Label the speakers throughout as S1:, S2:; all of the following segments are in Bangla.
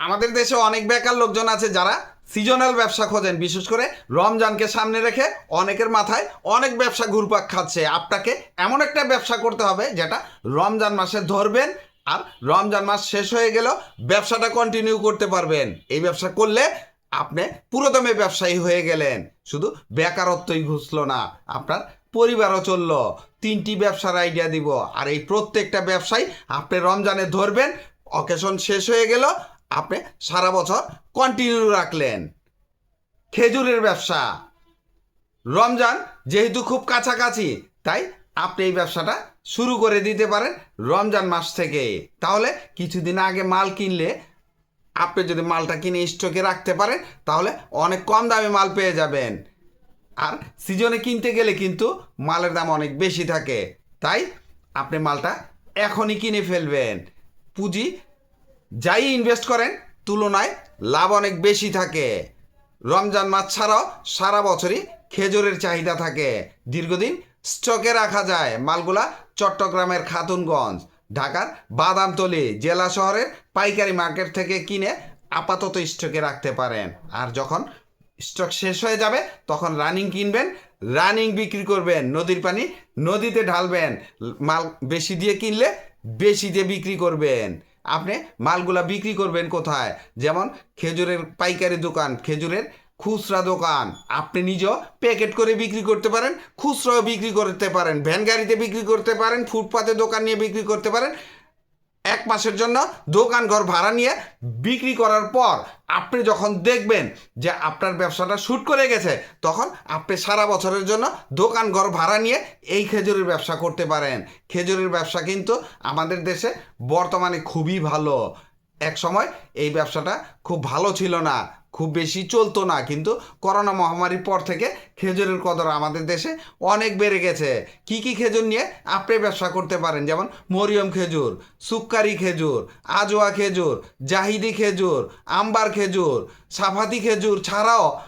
S1: আমাদের দেশে অনেক বেকার লোকজন আছে যারা সিজনাল ব্যবসা খোঁজেন, বিশেষ করে রমজানকে সামনে রেখে অনেকের মাথায় অনেক ব্যবসা ঘুরপাক খাচ্ছে। আপনাকে এমন একটা ব্যবসা করতে হবে যেটা রমজান মাসে ধরবেন আর রমজান মাস শেষ হয়ে গেল ব্যবসাটা কন্টিনিউ করতে পারবেন। এই ব্যবসা করলে আপনি পুরোদমে ব্যবসায়ী হয়ে গেলেন। শুধু বেকারত্বই ঘুষলো না, আপনার পরিবারও চলল। তিনটি ব্যবসার আইডিয়া দিব। আর এই প্রত্যেকটা ব্যবসায় আপনি রমজানে ধরবেন অকেশন শেষ হয়ে গেল আপনি সারা বছর কন্টিনিউ রাখলেন। খেজুরের ব্যবসা। রমজান যেহেতু খুব কাছাকাছি, তাই আপনি এই ব্যবসাটা শুরু করে দিতে পারেন রমজান মাস থেকে। তাহলে কিছুদিন আগে মাল কিনলে আপনি যদি মালটা কিনে স্টকে রাখতে পারেন, তাহলে অনেক কম দামে মাল পেয়ে যাবেন। আর সিজনে কিনতে গেলে কিন্তু মালের দাম অনেক বেশি থাকে। তাই আপনি মালটা এখনই কিনে ফেলবেন। পুঁজি যাই ইনভেস্ট করেন, তুলনায় লাভ অনেক বেশি থাকে। রমজান মাস ছাড়াও সারা বছরই খেজুরের চাহিদা থাকে। দীর্ঘদিন স্টকে রাখা যায়। মালগুলা চট্টগ্রামের খাতুনগঞ্জ, ঢাকার বাদামতলি জেলা শহরের পাইকারি মার্কেট থেকে কিনে আপাতত স্টকে রাখতে পারেন। আর যখন স্টক শেষ হয়ে যাবে, তখন রানিং কিনবেন, রানিং বিক্রি করবেন, নদীর পানি নদীতে ঢালবেন, মাল বেশি দিয়ে কিনলে বেশি দিয়ে বিক্রি করবেন। আপনি মালগুলা বিক্রি করবেন কোথায়? যেমন খেজুরের পাইকারি দোকান, খেজুরের খুচরা দোকান। আপনি নিজেও প্যাকেট করে বিক্রি করতে পারেন, খুচরাও বিক্রি করতে পারেন, ভ্যান গাড়িতে বিক্রি করতে পারেন, ফুটপাতে দোকান নিয়ে বিক্রি করতে পারেন। এক মাসের জন্য দোকান ঘর ভাড়া নিয়ে বিক্রি করার পর আপনি যখন দেখবেন যে আপনার ব্যবসাটা শ্যুট করে গেছে, তখন আপনি সারা বছরের জন্য দোকান ঘর ভাড়া নিয়ে এই খেজুরের ব্যবসা করতে পারেন। খেজুরের ব্যবসা কিন্তু আমাদের দেশে বর্তমানে খুবই ভালো। এক সময় এই ব্যবসাটা খুব ভালো ছিল না। খুব বেশি চলতো না। কিন্তু করোনা মহামারীর পর থেকে খেজুরের কদর আমাদের দেশে অনেক বেড়ে গেছে। কি কি খেজুর নিয়ে আপনি ব্যবসা করতে পারেন? যেমন মরিয়ম খেজুর, সুক্কারি খেজুর, আজোয়া খেজুর, জাহিদি খেজুর, আম্বার খেজুর, সাফাতি খেজুর ছাড়াও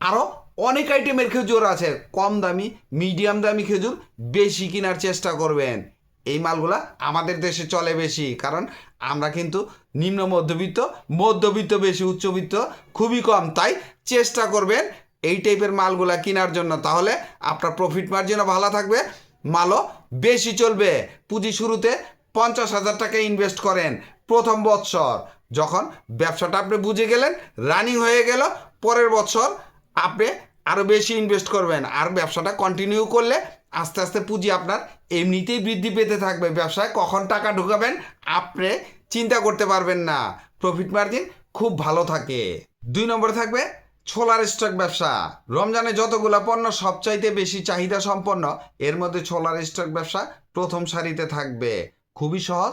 S1: আরও অনেক আইটেমের খেজুর আছে। কম দামি মিডিয়াম দামি খেজুর বেশি কেনার চেষ্টা করবেন। এই মালগুলা আমাদের দেশে চলে বেশি, কারণ আমরা কিন্তু নিম্ন মধ্যবিত্ত মধ্যবিত্ত বেশি, উচ্চবিত্ত খুবই কম। তাই চেষ্টা করবেন এই টাইপের মালগুলা কেনার জন্য। তাহলে আপনার প্রফিট মার্জিনও ভালো থাকবে, মালও বেশি চলবে। পুঁজি শুরুতে পঞ্চাশ হাজার টাকা ইনভেস্ট করেন প্রথম বৎসর। যখন ব্যবসাটা আপনি বুঝে গেলেন রানিং হয়ে গেল, পরের বছর আপনি আরও বেশি ইনভেস্ট করবেন। আর ব্যবসাটা কন্টিনিউ করলে আস্তে আস্তে পুঁজি আপনার এমনিতেই বৃদ্ধি পেতে থাকবে। ব্যবসায় কখন টাকা ঢুকাবেন আপনি চিন্তা করতে পারবেন না। প্রফিট মার্জিন খুব ভালো থাকে। দুই নম্বরে থাকবে ছোলার স্টক ব্যবসা। রমজানে যতগুলো পণ্য সবচাইতে বেশি চাহিদা সম্পন্ন, এর মধ্যে ছোলার স্টক ব্যবসা প্রথম সারিতে থাকবে। খুবই সহজ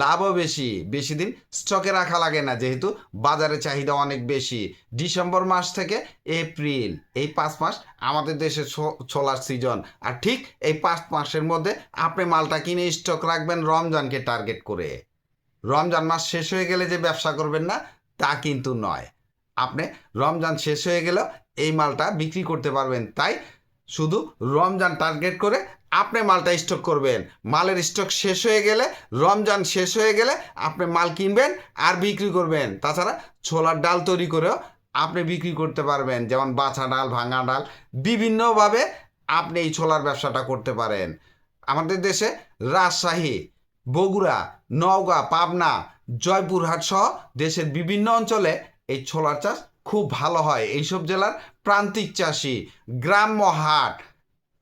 S1: লাভও বেশি বেশি দিন স্টকে রাখা লাগে না, যেহেতু বাজারে চাহিদা অনেক বেশি। ডিসেম্বর মাস থেকে এপ্রিল, এই পাঁচ মাস আমাদের দেশে ছোলার সিজন আর ঠিক এই পাঁচ মাসের মধ্যে আপনি মালটা কিনে স্টক রাখবেন রমজানকে টার্গেট করে। রমজান মাস শেষ হয়ে গেলে যে ব্যবসা করবেন না, তা কিন্তু নয়। আপনি রমজান শেষ হয়ে গেলেও এই মালটা বিক্রি করতে পারবেন। তাই শুধু রমজান টার্গেট করে আপনি মালটা স্টক করবেন। মালের স্টক শেষ হয়ে গেলে, রমজান শেষ হয়ে গেলে আপনি মাল কিনবেন আর বিক্রি করবেন। তাছাড়া ছোলার ডাল তৈরি করেও আপনি বিক্রি করতে পারবেন, যেমন বাছা ডাল, ভাঙা ডাল। বিভিন্নভাবে আপনি এই ছোলার ব্যবসাটা করতে পারেন। আমাদের দেশে রাজশাহী, বগুড়া, নওগাঁ, পাবনা, জয়পুরহাট সহ দেশের বিভিন্ন অঞ্চলে এই ছোলার চাষ খুব ভালো হয়। এইসব জেলার প্রান্তিক চাষি, গ্রাম্য হাট,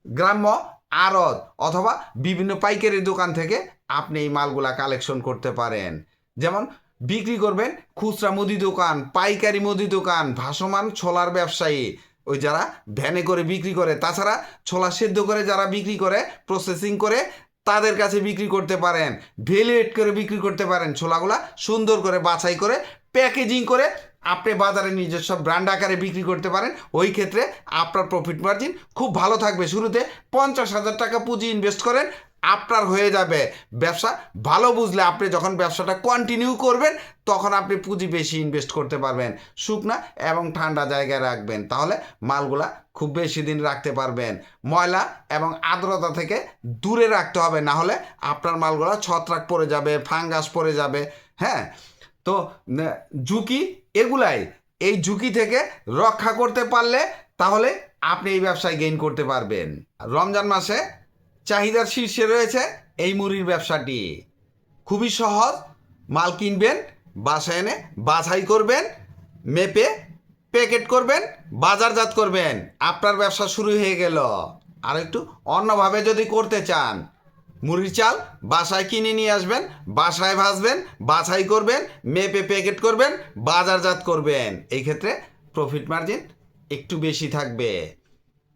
S1: গ্রাম্য আড়ত অথবা বিভিন্ন পাইকারি দোকান থেকে আপনি এই মালগুলা কালেকশন করতে পারেন। যেমন বিক্রি করবেন খুচরা মুদি দোকান, পাইকারি মুদি দোকান, ভাসমান ছোলার ব্যবসায়ী, ওই যারা ভ্যানে করে বিক্রি করে, তাছাড়া ছোলা সেদ্ধ করে যারা বিক্রি করে প্রসেসিং করে, তাদের কাছে বিক্রি করতে পারেন। ভ্যালুয়েট করে বিক্রি করতে পারেন। ছোলাগুলা সুন্দর করে বাছাই করে প্যাকেজিং করে আপনি বাজারে নিজস্ব ব্র্যান্ড আকারে বিক্রি করতে পারেন। ওই ক্ষেত্রে আপনার প্রফিট মার্জিন খুব ভালো থাকবে। শুরুতে পঞ্চাশ হাজার টাকা পুঁজি ইনভেস্ট করেন, আপনার হয়ে যাবে। ব্যবসা ভালো বুঝলে আপনি যখন ব্যবসাটা কন্টিনিউ করবেন, তখন আপনি পুঁজি বেশি ইনভেস্ট করতে পারবেন। শুকনা এবং ঠান্ডা জায়গায় রাখবেন, তাহলে মালগুলা খুব বেশি দিন রাখতে পারবেন। ময়লা এবং আর্দ্রতা থেকে দূরে রাখতে হবে না হলে আপনার মালগুলা ছত্রাক পড়ে যাবে, ফাঙ্গাস পড়ে যাবে। হ্যাঁ? তো ঝুঁকি এগুলাই। এই ঝুঁকি থেকে রক্ষা করতে পারলে তাহলে আপনি এই ব্যবসায় গেইন করতে পারবেন। রমজান মাসে চাহিদার শীর্ষে রয়েছে এই মুড়ির ব্যবসাটি। খুবই সহজ, মাল কিনবেন, বাসায় এনে বাছাই করবেন, মেপে প্যাকেট করবেন, বাজারজাত করবেন। আপনার ব্যবসা শুরু হয়ে গেল। আর একটু অন্যভাবে যদি করতে চান মুড়ির চাল বাসায় কিনে নিয়ে আসবেন, বাসায় ভাজবেন, বাছাই করবেন, মেপে প্যাকেট করবেন, বাজারজাত করবেন। এই ক্ষেত্রে প্রফিট মার্জিন একটু বেশি থাকবে।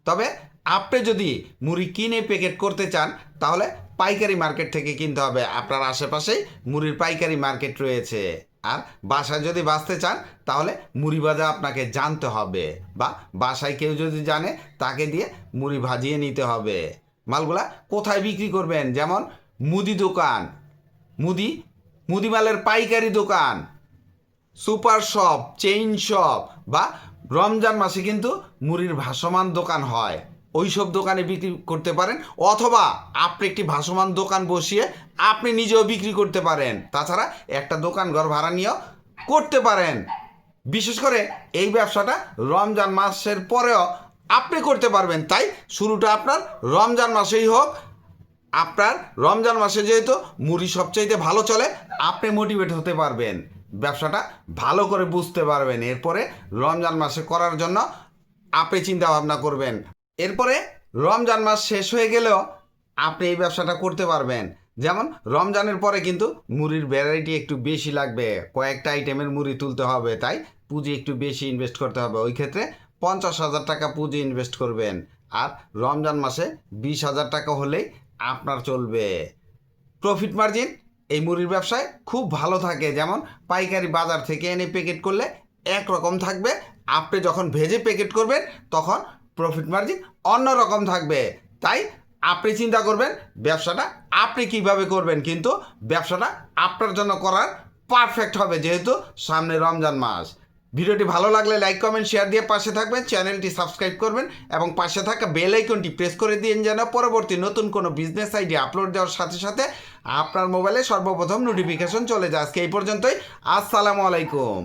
S1: তবে আপনি যদি মুড়ি কিনে প্যাকেট করতে চান, তাহলে পাইকারি মার্কেট থেকে কিনতে হবে। আপনার আশেপাশেই মুড়ির পাইকারি মার্কেট রয়েছে। আর বাসায় যদি বাঁচতে চান, তাহলে মুড়ি ভাজা আপনাকে জানতে হবে বা বাসায় কেউ যদি জানে, তাকে দিয়ে মুড়ি ভাজিয়ে নিতে হবে। মালগুলা কোথায় বিক্রি করবেন? যেমন মুদি দোকান, মুদি মুদি মালের পাইকারি দোকান, সুপার শপ, চেইন শপ বা রমজান মাসে কিন্তু মুড়ির ভাসমান দোকান হয়। ওই সব দোকানে বিক্রি করতে পারেন অথবা আপনি একটি ভাসমান দোকান বসিয়ে আপনি নিজেও বিক্রি করতে পারেন। তাছাড়া একটা দোকান ঘর ভাড়া নিয়েও করতে পারেন। বিশেষ করে এই ব্যবসাটা রমজান মাসের পরেও আপনি করতে পারবেন। তাই শুরুটা আপনার রমজান মাসেই হোক। আপনার রমজান মাসে যেহেতু মুড়ি সবচাইতে ভালো চলে, আপনি মোটিভেট হতে পারবেন। ব্যবসাটা ভালো করে বুঝতে পারবেন। এরপরে রমজান মাসে করার জন্য আপনি চিন্তা ভাবনা করবেন। এরপরে রমজান মাস শেষ হয়ে গেলেও আপনি এই ব্যবসাটা করতে পারবেন। যেমন রমজানের পরে কিন্তু মুড়ির ভ্যারাইটি একটু বেশি লাগবে। কয়েকটা আইটেমের মুড়ি তুলতে হবে। তাই পুঁজি একটু বেশি ইনভেস্ট করতে হবে। ওই ক্ষেত্রে পঞ্চাশ হাজার টাকা পুঁজি ইনভেস্ট করবেন। আর রমজান মাসে বিশ হাজার টাকা হলেই আপনার চলবে। প্রফিট মার্জিন এই মুড়ির ব্যবসায় খুব ভালো থাকে। যেমন পাইকারি বাজার থেকে এনে প্যাকেট করলে একরকম থাকবে। আপনি যখন ভেজে প্যাকেট করবেন, তখন প্রফিট মার্জিন অন্য রকম থাকবে। তাই আপনি চিন্তা করবেন, ব্যবসাটা আপনি কীভাবে করবেন? কিন্তু ব্যবসাটা আপনার জন্য করার পারফেক্ট হবে, যেহেতু সামনে রমজান মাস। ভিডিওটি ভালো লাগলে লাইক, কমেন্ট, শেয়ার দিয়ে পাশে থাকবেন, চ্যানেলটি সাবস্ক্রাইব করবেন এবং পাশে থাকা বেল আইকনটি প্রেস করে দিন যেন পরবর্তী নতুন কোনো বিজনেস আইডিয়া আপলোড দেওয়ার সাথে সাথে আপনার মোবাইলে সর্বপ্রথম নোটিফিকেশন চলে যায়। আজকে এই পর্যন্তই। আসসালামু আলাইকুম।